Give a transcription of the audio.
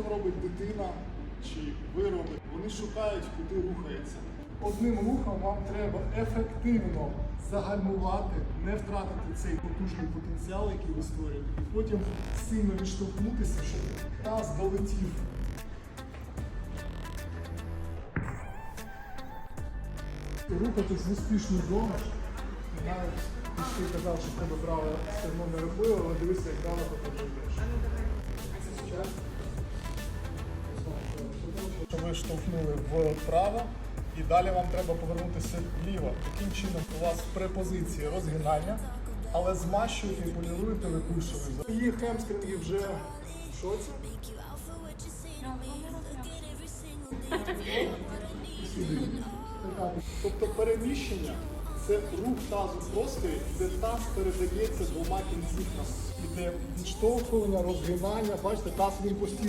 потім робить дитина чи ви робите. Вони шукають, куди рухається. Одним рухом вам треба ефективно загальмувати, не втратити цей потужний потенціал, який ви створюєте, і потім сильно відштовхнутися, щоб таз долетів. Рухатись в успішну зону. Навіть ти казав, що тебе право стегно не робило, але дивися, як далеко ти вже. Ви штовхнули вправо, і далі вам треба повернутися вліво. Таким чином у вас при позиції розгинання, але змащуєте і поліруєте ви. Її хемстринги вже в шоці. Тобто переміщення це рух тазу простої, де таз передається двома кінцівками. Іде відштовхування, розгинання, бачите, таз він постійно